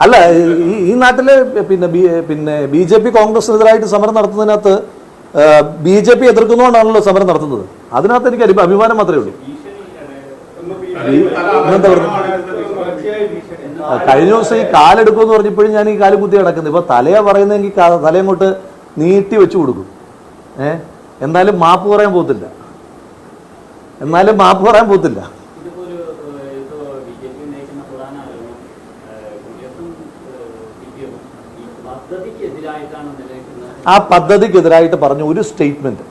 അല്ല ഈ നാട്ടിലെ പിന്നെ പിന്നെ ബി ജെ പി കോൺഗ്രസിനെതിരായിട്ട് സമരം നടത്തുന്നതിനകത്ത് ബി ജെ പി എതിർക്കുന്നതുകൊണ്ടാണല്ലോ സമരം നടത്തുന്നത്. അതിനകത്ത് എനിക്ക് അഭിമാനം മാത്രമേ ഉള്ളൂ. കഴിഞ്ഞ ദിവസം ഈ കാലെടുക്കുമെന്ന് പറഞ്ഞപ്പോഴും ഞാൻ ഈ കാൽ കുത്തി കിടക്കുന്നത് ഇപ്പൊ തലയാ പറയുന്നെങ്കിൽ തലയങ്ങോട്ട് നീട്ടി വെച്ചു കൊടുക്കും. ഏ? എന്നാലും മാപ്പ് പറയാൻ പോകത്തില്ല. എന്നാലും മാപ്പ് പറയാൻ പോകത്തില്ല. ആ പദ്ധതിക്കെതിരായിട്ട് പറഞ്ഞ ഒരു സ്റ്റേറ്റ്മെന്റ്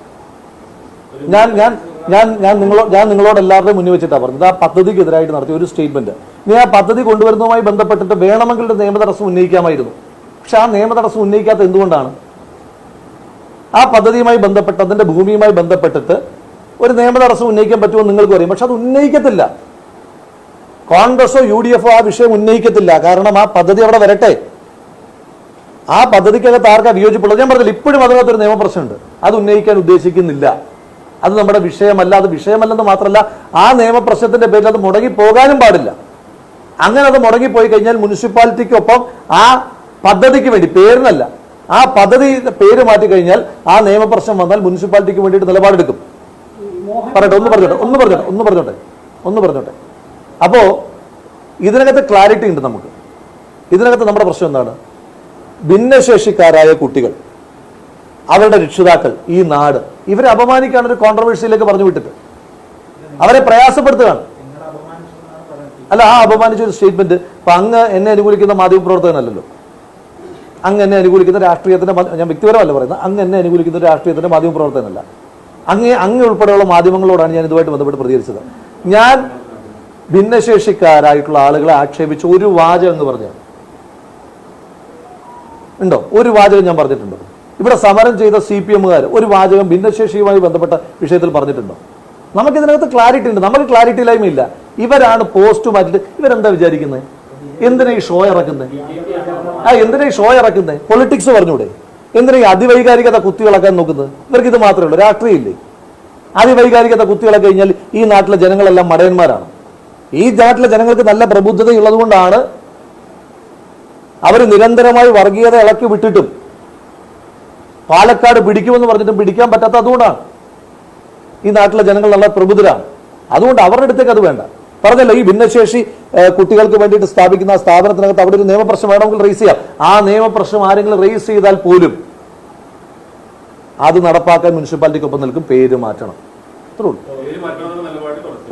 ഞാൻ ഞാൻ ഞാൻ ഞാൻ നിങ്ങളോ ഞാൻ നിങ്ങളോട് എല്ലാവരുടെയും മുന്നിൽ വെച്ചിട്ടാണ് പറഞ്ഞത്. ആ പദ്ധതിക്കെതിരായിട്ട് നടത്തിയ ഒരു സ്റ്റേറ്റ്മെന്റ് നീ ആ പദ്ധതി കൊണ്ടുവരുന്നതുമായി ബന്ധപ്പെട്ടിട്ട് വേണമെങ്കിൽ ഒരു നിയമ തടസ്സം ഉന്നയിക്കാമായിരുന്നു. പക്ഷെ ആ നിയമ തടസ്സം ഉന്നയിക്കാത്ത എന്തുകൊണ്ടാണ്? ആ പദ്ധതിയുമായി ബന്ധപ്പെട്ട് അതിന്റെ ഭൂമിയുമായി ബന്ധപ്പെട്ടിട്ട് ഒരു നിയമ തടസ്സം ഉന്നയിക്കാൻ പറ്റുമോ നിങ്ങൾക്ക് അറിയാം. പക്ഷെ അത് ഉന്നയിക്കത്തില്ല. കോൺഗ്രസോ യു ഡി എഫോ ആ വിഷയം ഉന്നയിക്കത്തില്ല. കാരണം ആ പദ്ധതി അവിടെ വരട്ടെ. ആ പദ്ധതിക്കകത്ത് ആർക്കാ വിയോജിപ്പുള്ളത്? ഞാൻ പറഞ്ഞില്ല ഇപ്പോഴും അതിനകത്തൊരു നിയമപ്രശ്നമുണ്ട്. അത് ഉന്നയിക്കാൻ ഉദ്ദേശിക്കുന്നില്ല. അത് നമ്മുടെ വിഷയമല്ല. അത് വിഷയമല്ലെന്ന് മാത്രമല്ല ആ നിയമപ്രശ്നത്തിന്റെ പേരിൽ അത് മുടങ്ങി പോകാനും പാടില്ല. അങ്ങനെ അത് മുടങ്ങിപ്പോയി കഴിഞ്ഞാൽ മുനിസിപ്പാലിറ്റിക്കൊപ്പം ആ പദ്ധതിക്ക് വേണ്ടി പേരിനല്ല ആ പദ്ധതി പേര് മാറ്റി കഴിഞ്ഞാൽ ആ നിയമപ്രശ്നം വന്നാൽ മുനിസിപ്പാലിറ്റിക്ക് വേണ്ടിയിട്ട് നിലപാടെടുക്കും. പറയട്ടെ ഒന്ന് പറഞ്ഞോട്ടെ ഒന്ന് പറഞ്ഞോട്ടെ ഒന്ന് പറഞ്ഞോട്ടെ ഒന്ന് പറഞ്ഞോട്ടെ. അപ്പോ ഇതിനകത്ത് ക്ലാരിറ്റി ഉണ്ട് നമുക്ക്. ഇതിനകത്ത് നമ്മുടെ പ്രശ്നം എന്താണ്? ഭിന്നശേഷിക്കാരായ കുട്ടികൾ അവരുടെ രക്ഷിതാക്കൾ ഈ നാട് ഇവരെ അപമാനിക്കാണ് ഒരു കോൺട്രവേഴ്സിയിലേക്ക് പറഞ്ഞു വിട്ടിട്ട്. അവരെ പ്രയാസപ്പെടുത്തുകയാണ്. അല്ല ആ അപമാനിച്ച ഒരു സ്റ്റേറ്റ്മെന്റ് ഇപ്പൊ അങ്ങ് എന്നെ അനുകൂലിക്കുന്ന മാധ്യമപ്രവർത്തകനല്ലല്ലോ. അങ്ങ് എന്നെ അനുകൂലിക്കുന്ന രാഷ്ട്രീയത്തിന്റെ ഞാൻ വ്യക്തിപരമല്ല പറയുന്നത്. അങ്ങ് എന്നെ അനുകൂലിക്കുന്ന രാഷ്ട്രീയത്തിന്റെ മാധ്യമപ്രവർത്തകനല്ല. അങ്ങ് അങ്ങ് ഉൾപ്പെടെയുള്ള മാധ്യമങ്ങളോടാണ് ഞാൻ ഇതുമായിട്ട് ബന്ധപ്പെട്ട് പ്രതികരിച്ചത്. ഞാൻ ഭിന്നശേഷിക്കാരായിട്ടുള്ള ആളുകളെ ആക്ഷേപിച്ച് ഒരു വാചകം എന്ന് പറഞ്ഞാൽ ഉണ്ടോ? ഒരു വാചകം ഞാൻ പറഞ്ഞിട്ടുണ്ടോ? ഇവിടെ സമരം ചെയ്ത സി പി എമ്മുകാർ ഒരു വാചകം ഭിന്നശേഷിയുമായി ബന്ധപ്പെട്ട വിഷയത്തിൽ പറഞ്ഞിട്ടുണ്ടോ? നമുക്കിതിനകത്ത് ക്ലാരിറ്റി ഉണ്ട്. നമുക്ക് ക്ലാരിറ്റി ഇല്ലായ്മ ഇല്ല ഇവരാണ് പോസ്റ്റ് മാറ്റിട്ട് ഇവരെന്താ വിചാരിക്കുന്നത് എന്തിനാ ഈ ഷോ ഇറക്കുന്നത് ആ എന്തിനാ ഈ ഷോ ഇറക്കുന്നത് പൊളിറ്റിക്സ് പറഞ്ഞൂടെ. എന്തിനാ ഈ അതിവൈകാരികത കുത്തികളക്കാൻ നോക്കുന്നത്? ഇവർക്ക് ഇത് മാത്രമേ ഉള്ളൂ. രാഷ്ട്രീയം ഇല്ലേ അതിവൈകാരികത കുത്തികളൊക്കെ കഴിഞ്ഞാൽ ഈ നാട്ടിലെ ജനങ്ങളെല്ലാം മടയന്മാരാണ്. ഈ നാട്ടിലെ ജനങ്ങൾക്ക് നല്ല പ്രബുദ്ധതയുള്ളത് കൊണ്ടാണ് അവർ നിരന്തരമായി വർഗീയത ഇളക്കി വിട്ടിട്ടും പാലക്കാട് പിടിക്കുമെന്ന് പറഞ്ഞിട്ടും പിടിക്കാൻ പറ്റാത്ത അതുകൊണ്ടാണ്. ഈ നാട്ടിലെ ജനങ്ങൾ നല്ല പ്രബുദ്ധരാണ്. അതുകൊണ്ട് അവരുടെ അടുത്തേക്ക് അത് വേണ്ട. പറഞ്ഞല്ലോ ഈ ഭിന്നശേഷി കുട്ടികൾക്ക് വേണ്ടിയിട്ട് സ്ഥാപിക്കുന്ന ആ സ്ഥാപനത്തിനകത്ത് അവിടെ ഒരു നിയമപ്രശ്നം വേണമെങ്കിൽ റേസ് ചെയ്യാം. ആ നിയമപ്രശ്നം ആരെങ്കിലും റേസ് ചെയ്താൽ പോലും അത് നടപ്പാക്കാൻ മുനിസിപ്പാലിറ്റിക്കൊപ്പം നിൽക്കും പേര് മാറ്റണം. അത്രേ ഉള്ളൂ.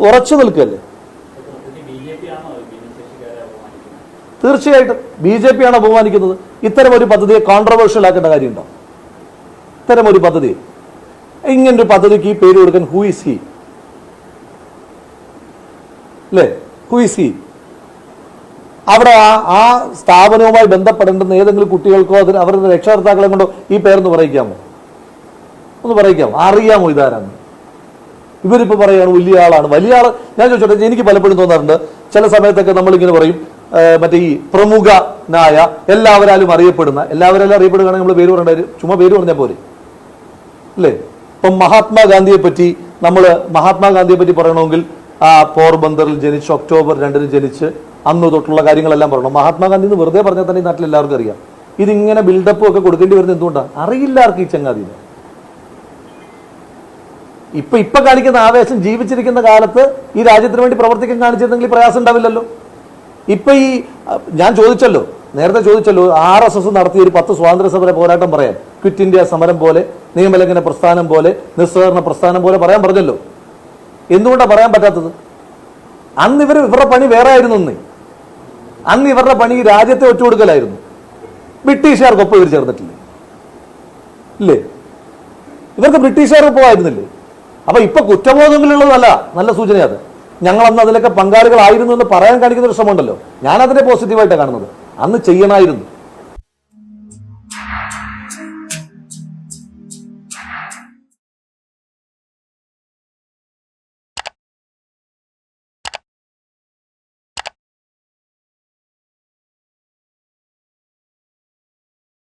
ഉറച്ചു നിൽക്കല്ലേ ബി ജെ പി ആണോ ഭിന്നശേഷിക്കാരെ അപമാനിക്കുന്നത് തീർച്ചയായിട്ടും ബി ജെ പി ആണ് അപമാനിക്കുന്നത്. ഇത്തരം ഒരു പദ്ധതിയെ കോൺട്രവേഴ്ഷ്യൽ ആക്കേണ്ട കാര്യമുണ്ടോ? ഇത്തരം ഒരു പദ്ധതി ഒരു പദ്ധതിക്ക് ഈ പേര് കൊടുക്കാൻ ഹൂ ഇസ് ഹി അല്ലേ ഹു ഇസ് ഹി അവിടെ ആ ആ സ്ഥാപനവുമായി ബന്ധപ്പെടേണ്ടുന്ന ഏതെങ്കിലും കുട്ടികൾക്കോ അതിന് അവരുടെ രക്ഷകർത്താക്കളെ കൊണ്ടോ ഈ പേരെന്ന് പറയിക്കാമോ? ഒന്ന് പറയിക്കാമോ? അറിയാമോ ഇതാരാണ്? ഇവരിപ്പോൾ പറയുകയാണ് വലിയ ആളാണ്. വലിയ ആൾ ഞാൻ ചോദിച്ചോട്ടെ എനിക്ക് പലപ്പോഴും തോന്നാറുണ്ട്. ചില സമയത്തൊക്കെ നമ്മളിങ്ങനെ പറയും മറ്റേ ഈ പ്രമുഖനായ എല്ലാവരാലും അറിയപ്പെടുന്ന എല്ലാവരാലും അറിയപ്പെടുകയാണെങ്കിൽ നമ്മൾ പേര് പറയേണ്ട ചുമ്മാ പേര് പറഞ്ഞാൽ പോരെ? അല്ലേ? ഇപ്പം മഹാത്മാഗാന്ധിയെ പറ്റി നമ്മൾ മഹാത്മാഗാന്ധിയെ പറ്റി പറയണമെങ്കിൽ ആ പോർബന്ദറിൽ ജനിച്ച് ഒക്ടോബർ രണ്ടിന് ജനിച്ച് അന്ന് തൊട്ടുള്ള കാര്യങ്ങളെല്ലാം പറയണം. മഹാത്മാഗാന്ധി എന്ന് വെറുതെ പറഞ്ഞാൽ തന്നെ ഈ നാട്ടിൽ എല്ലാവർക്കും അറിയാം. ഇതിങ്ങനെ ബിൽഡപ്പും ഒക്കെ കൊടുക്കേണ്ടി വരുന്നത് എന്തുകൊണ്ടാണ് അറിയില്ല ആർക്കും ഈ ചങ്ങാതിനെ. ഇപ്പൊ ഇപ്പൊ കാണിക്കുന്ന ആവേശം ജീവിച്ചിരിക്കുന്ന കാലത്ത് ഈ രാജ്യത്തിന് വേണ്ടി പ്രവർത്തിക്കാൻ കാണിച്ചിരുന്നെങ്കിൽ പ്രയാസം ഉണ്ടാവില്ലല്ലോ. ഇപ്പൊ ഈ ഞാൻ ചോദിച്ചല്ലോ നേരത്തെ ചോദിച്ചല്ലോ ആർ എസ് എസ് നടത്തിയ ഒരു പത്ത് സ്വാതന്ത്ര്യ സമര പോരാട്ടം പറയാൻ. ക്വിറ്റ് ഇന്ത്യ സമരം പോലെ നിയമലംഘന പ്രസ്ഥാനം പോലെ നിസ്സഹകരണ പ്രസ്ഥാനം പോലെ പറയാൻ പറഞ്ഞല്ലോ. എന്തുകൊണ്ടാണ് പറയാൻ പറ്റാത്തത്? അന്ന് ഇവർ ഇവരുടെ പണി വേറെ ആയിരുന്നു അന്ന്. അന്ന് ഇവരുടെ പണി രാജ്യത്തെ ഒറ്റുകൊടുക്കലായിരുന്നു ബ്രിട്ടീഷുകാർക്കൊപ്പം ഇവർ ചേർന്നിട്ടില്ലേ? ഇല്ലേ? ഇവർക്ക് ബ്രിട്ടീഷുകാർക്ക് ആയിരുന്നില്ലേ? അപ്പൊ ഇപ്പൊ കുറ്റബോധങ്ങളുള്ളത് നല്ല നല്ല സൂചനയാണ് ഞങ്ങൾ അന്ന് അതിലൊക്കെ പങ്കാളികളായിരുന്നു എന്ന് പറയാൻ കാണിക്കുന്ന ഒരു ശ്രമമുണ്ടല്ലോ. ഞാൻ അതിനെ പോസിറ്റീവായിട്ടാണ് കാണുന്നത്. അന്ന് ചെയ്യണമായിരുന്നു